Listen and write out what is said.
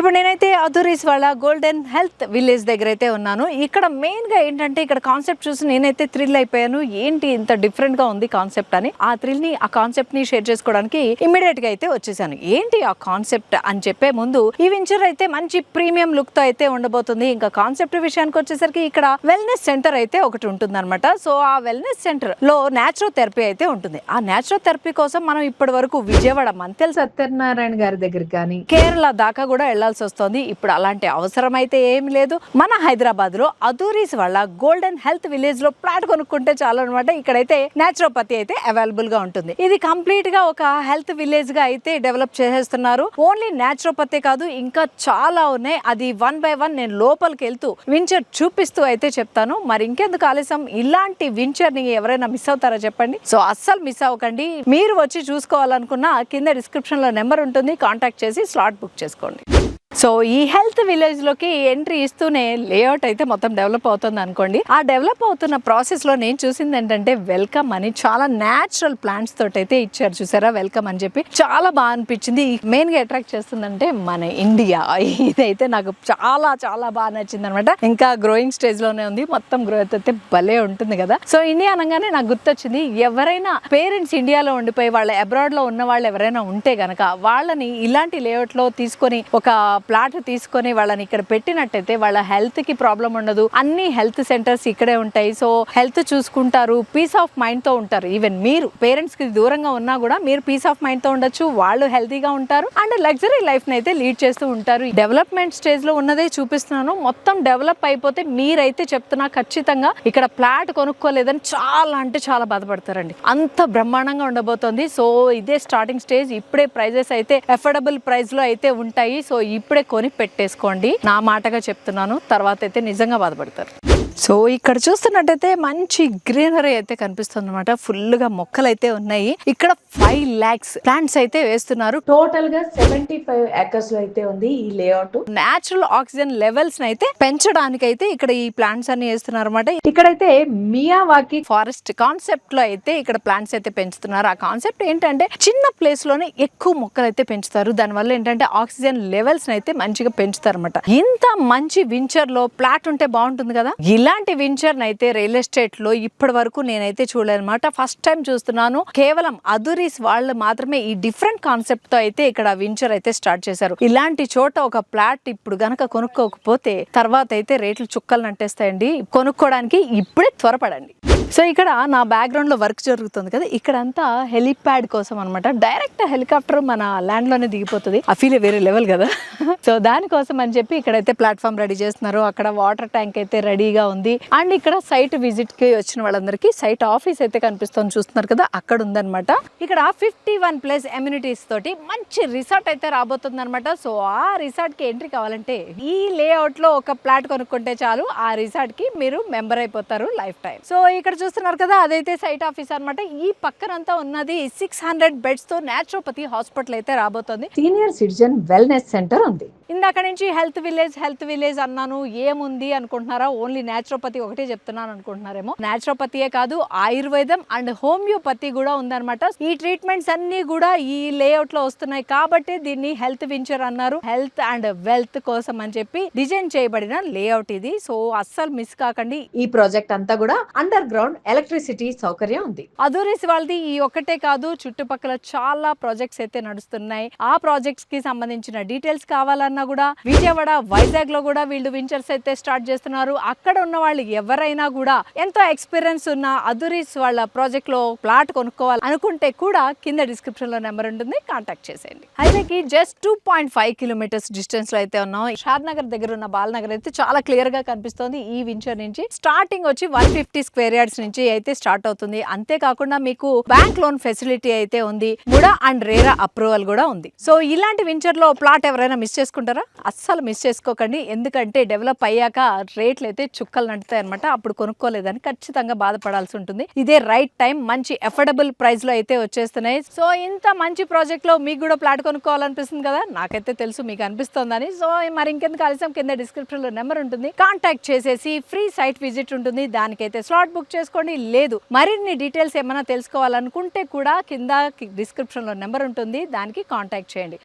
ఇప్పుడు నేనైతే అధురీస్ వాళ్ళ గోల్డెన్ హెల్త్ విలేజ్ దగ్గర అయితే ఉన్నాను. ఇక్కడ మెయిన్గా ఏంటంటే ఇక్కడ కాన్సెప్ట్ చూసి నేనైతే థ్రిల్ అయిపోయాను. ఏంటి ఇంత డిఫరెంట్గా ఉంది కాన్సెప్ట్ అని? ఆ థ్రిల్ని ఆ కాన్సెప్ట్ని షేర్ చేసుకోవడానికి ఇమీడియట్గా అయితే వచ్చేసాను. ఏంటి ఆ కాన్సెప్ట్ అని చెప్పే ముందు ఈ వెంచర్ అయితే మంచి ప్రీమియం లుక్తో అయితే ఉండబోతుంది. ఇంకా కాన్సెప్ట్ విషయానికి వచ్చేసరికి ఇక్కడ వెల్నెస్ సెంటర్ అయితే ఒకటి ఉంటుంది సో ఆ వెల్నెస్ సెంటర్లో న్యాచురల్ థెరపీ అయితే ఉంటుంది. ఆ న్యాచురల్ థెరపీ కోసం మనం ఇప్పటి వరకు విజయవాడ మంతెల్ సత్యనారాయణ గారి దగ్గర కానీ కేరళ దాకా కూడా వెళ్ళాలి వెళ్ళాల్సి వస్తుంది ఇప్పుడు అలాంటి అవసరం అయితే ఏమి లేదు. మన హైదరాబాద్లో అదూరీస్ వాళ్ళ గోల్డెన్ హెల్త్ విలేజ్లో ప్లాట్ కొనుక్కుంటే చాలు అనమాట ఇక్కడైతే న్యాచురోపతి అయితే అవైలబుల్గా ఉంటుంది. ఇది కంప్లీట్గా ఒక హెల్త్ విలేజ్గా అయితే డెవలప్ చేసేస్తున్నారు. ఓన్లీ న్యాచురోపతి కాదు ఇంకా చాలా ఉన్నాయి. అది వన్ బై వన్ నేను లోపలికి వెళ్తూ వించర్ చూపిస్తూ అయితే చెప్తాను. మరి ఇంకెందుకు ఆలస్యం? ఇలాంటి వించర్ని ఎవరైనా మిస్ అవుతారా చెప్పండి. సో అస్సలు మిస్ అవ్వకండి. మీరు వచ్చి చూసుకోవాలనుకున్న కింద డిస్క్రిప్షన్లో నెంబర్ ఉంటుంది. కాంటాక్ట్ చేసి స్లాట్ బుక్ చేసుకోండి. సో ఈ హెల్త్ విలేజ్లోకి ఎంట్రీ ఇస్తూనే లేఅవుట్ అయితే మొత్తం డెవలప్ అవుతుంది అనుకోండి. ఆ డెవలప్ అవుతున్న ప్రాసెస్లో నేను చూసింది ఏంటంటే వెల్కమ్ అని చాలా న్యాచురల్ ప్లాంట్స్ తోటి అయితే ఇచ్చారు చూసారా? వెల్కమ్ అని చెప్పి చాలా బాగా అనిపించింది. మెయిన్గా అట్రాక్ట్ చేస్తుందంటే మన ఇండియా ఇదైతే నాకు చాలా చాలా బాగా నచ్చింది అనమాట ఇంకా గ్రోయింగ్ స్టేజ్లోనే ఉంది. మొత్తం గ్రోత్ అయితే భలే ఉంటుంది కదా. సో ఇండియా అనగానే నాకు గుర్తొచ్చింది ఎవరైనా పేరెంట్స్ ఇండియాలో ఉండిపోయి వాళ్ళ అబ్రాడ్లో ఉన్న వాళ్ళు ఎవరైనా ఉంటే గనక వాళ్ళని ఇలాంటి లేఅవుట్లో తీసుకొని ఒక ప్లాట్ తీసుకొని వాళ్ళని ఇక్కడ పెట్టినట్టయితే వాళ్ళ హెల్త్కి ప్రాబ్లం ఉండదు. అన్ని హెల్త్ సెంటర్స్ ఇక్కడే ఉంటాయి. సో హెల్త్ చూసుకుంటారు పీస్ ఆఫ్ మైండ్తో ఉంటారు. ఈవెన్ మీరు పేరెంట్స్కి దూరంగా ఉన్నా కూడా మీరు పీస్ ఆఫ్ మైండ్తో ఉండొచ్చు. వాళ్ళు హెల్తీగా ఉంటారు. అండ్ లగ్జరీ లైఫ్ని అయితే లీడ్ చేస్తూ ఉంటారు. డెవలప్మెంట్ స్టేజ్లో ఉన్నదే చూపిస్తున్నాను. మొత్తం డెవలప్ అయిపోతే మీరైతే చెప్తున్నా ఖచ్చితంగా ఇక్కడ ప్లాట్ కొనుక్కోలేదని చాలా అంటే చాలా బాధపడతారండి. అంత బ్రహ్మాండంగా ఉండబోతోంది. సో ఇదే స్టార్టింగ్ స్టేజ్. ఇప్పుడే ప్రైజెస్ అయితే అఫోర్డబుల్ ప్రైస్లో అయితే ఉంటాయి. సో ఇప్పుడే కొని పెట్టేసుకోండి. నా మాటగా చెప్తున్నాను తర్వాత అయితే నిజంగా బాధపడతారు. సో ఇక్కడ చూస్తున్నట్టయితే మంచి గ్రీనరీ అయితే కనిపిస్తుంది అనమాట ఫుల్గా మొక్కలు అయితే ఉన్నాయి. ఇక్కడ ఫైవ్ లాక్స్ ప్లాంట్స్ అయితే వేస్తున్నారు. టోటల్గా సెవెంటీ ఫైవ్ ఏకర్స్లో అయితే ఉంది ఈ లేఅవుట్ నేచురల్ ఆక్సిజన్ లెవెల్స్ అయితే పెంచడానికి అయితే ఇక్కడ ఈ ప్లాంట్స్ అన్ని వేస్తున్నారు అనమాట ఇక్కడైతే మియావాకి ఫారెస్ట్ కాన్సెప్ట్లో అయితే ఇక్కడ ప్లాంట్స్ అయితే పెంచుతున్నారు. ఆ కాన్సెప్ట్ ఏంటంటే చిన్న ప్లేస్లోనే ఎక్కువ మొక్కలు అయితే పెంచుతారు. దానివల్ల ఏంటంటే ఆక్సిజన్ లెవెల్స్ అయితే మంచిగా పెంచుతారు అనమాట ఇంత మంచి వించర్లో ప్లాట్ ఉంటే బాగుంటుంది కదా? ఇలాంటి వించర్ అయితే రియల్ ఎస్టేట్లో ఇప్పటి వరకు నేనైతే చూడలేనమాట. ఫస్ట్ టైం చూస్తున్నాను. కేవలం అదురీస్ వాళ్ళు మాత్రమే ఈ డిఫరెంట్ కాన్సెప్ట్తో అయితే ఇక్కడ వించర్ అయితే స్టార్ట్ చేశారు. ఇలాంటి చోట ఒక ప్లాట్ ఇప్పుడు గనక కొనుక్కోకపోతే తర్వాత అయితే రేట్లు చుక్కలు నట్టేస్తాయండి. కొనుక్కోవడానికి ఇప్పుడే త్వరపడండి. సో ఇక్కడ నా బ్యాక్గ్రౌండ్లో వర్క్ జరుగుతుంది కదా ఇక్కడంతా హెలిప్యాడ్ కోసం అనమాట డైరెక్ట్ హెలికాప్టర్ మన ల్యాండ్లోనే దిగిపోతుంది. ఆ ఫీల్ వేరే లెవెల్ కదా. సో దానికోసం అని చెప్పి ఇక్కడైతే ప్లాట్ఫామ్ రెడీ చేస్తున్నారు. అక్కడ వాటర్ ట్యాంక్ అయితే రెడీగా ఉంది. అండ్ ఇక్కడ సైట్ విజిట్కి వచ్చిన వాళ్ళందరికీ సైట్ ఆఫీస్ అయితే కనిపిస్తుంది చూస్తున్నారు కదా అక్కడ ఉందన్నమాట ఇక్కడ ఫిఫ్టీ వన్ ప్లస్ ఎమ్యూనిటీస్ తోటి మంచి రిసార్ట్ అయితే రాబోతుంది అనమాట సో ఆ రిసార్ట్కి ఎంట్రీ కావాలంటే ఈ లేఅవుట్లో ఒక ప్లాట్ కొనుక్కుంటే చాలు. ఆ రిసార్ట్కి మీరు మెంబర్ అయిపోతారు లైఫ్ టైం సో ఇక్కడ చూస్తున్నారు కదా అదైతే సైట్ ఆఫీస్ అన్నమాట. ఈ పక్కనంతా ఉన్నది సిక్స్ హండ్రెడ్ బెడ్స్తో నాచురోపతి హాస్పిటల్ అయితే రాబోతోంది. సీనియర్ సిటిజన్ వెల్నెస్ సెంటర్ ఉంది. ఇందాక నుంచి హెల్త్ విలేజ్ హెల్త్ విలేజ్ అన్నాను ఏముంది అనుకుంటున్నారా? ఓన్లీ నాచురోపతి ఒకటే చెప్తున్నాను అనుకుంటున్నారేమో. నాచురోపతియే కాదు ఆయుర్వేదం అండ్ హోమియోపతి కూడా ఉందన్నమాట. ఈ ట్రీట్మెంట్స్ అన్ని కూడా ఈ లేఅవుట్లో వస్తున్నాయి. కాబట్టి దీన్ని హెల్త్ వించర్ అన్నారు. హెల్త్ అండ్ వెల్త్ కోసం అని చెప్పి డిజైన్ చేయబడిన లేఅవుట్ ఇది. సో అస్సలు మిస్ కాకండి. ఈ ప్రాజెక్ట్ అంతా కూడా అండర్ గ్రౌండ్ ఎలక్ట్రిసిటీ సౌకర్యం ఉంది. అదూరిస్ వాళ్ళది ఈ ఒక్కటే కాదు చుట్టుపక్కల చాలా ప్రాజెక్ట్స్ అయితే నడుస్తున్నాయి. ఆ ప్రాజెక్ట్స్కి సంబంధించిన డీటెయిల్స్ కావాలన్నా కూడా విజయవాడ వైజాగ్లో కూడా వీళ్ళు వించర్స్ అయితే స్టార్ట్ చేస్తున్నారు. అక్కడ ఉన్న వాళ్ళు ఎవరైనా కూడా ఎంతో ఎక్స్పీరియన్స్ ఉన్న అదురీస్ వాళ్ళ ప్రాజెక్ట్లో ప్లాట్ కొనుక్కోవాలి అనుకుంటే కూడా కింద డిస్క్రిప్షన్లో నెంబర్ ఉంటుంది కాంటాక్ట్ చేసేయండి. హైవేకి just two point five kilometres డిస్టెన్స్లో అయితే ఉన్నాం. షాద్ నగర్ దగ్గర ఉన్న బాలనగర్ అయితే చాలా క్లియర్గా కనిపిస్తోంది. ఈ వించర్ నుంచి స్టార్టింగ్ వచ్చి వన్ ఫిఫ్టీ స్క్వేర్ యార్డ్స్ నుంచి అయితే స్టార్ట్ అవుతుంది. అంతేకాకుండా మీకు బ్యాంక్ లోన్ ఫెసిలిటీ అయితే ఉంది. ముడా అండ్ రేరా అప్రూవల్ కూడా ఉంది. సో ఇలాంటి వెంచర్లో ప్లాట్ ఎవరైనా మిస్ చేసుకుంటారా? అస్సలు మిస్ చేసుకోకండి. ఎందుకంటే డెవలప్ అయ్యాక రేట్లు అయితే చుక్కలు నడుతాయి అనమాట అప్పుడు కొనుక్కోలేదని ఖచ్చితంగా బాధపడాల్సి ఉంటుంది. ఇదే రైట్ టైం. మంచి అఫోర్డబుల్ ప్రైస్లో అయితే వచ్చేస్తున్నాయి. సో ఇంత మంచి ప్రాజెక్ట్లో మీకు కూడా ప్లాట్ కొనుక్కోవాలనిపిస్తుంది కదా? నాకైతే తెలుసు మీకు అనిపిస్తోందని. సో మరి ఇంకెందుకు ఆలస్యం? కింద డిస్క్రిప్షన్లో నెంబర్ ఉంటుంది. కాంటాక్ట్ చేసేసి ఫ్రీ సైట్ విజిట్ ఉంటుంది. దానికైతే స్లాట్ బుక్ చేసుకోండి. లేదు మరిన్ని డీటెయిల్స్ ఏమైనా తెలుసుకోవాలనుకుంటే కూడా కింద డిస్క్రిప్షన్లో నెంబర్ ఉంటుంది. దానికి కాంటాక్ట్ చేయండి.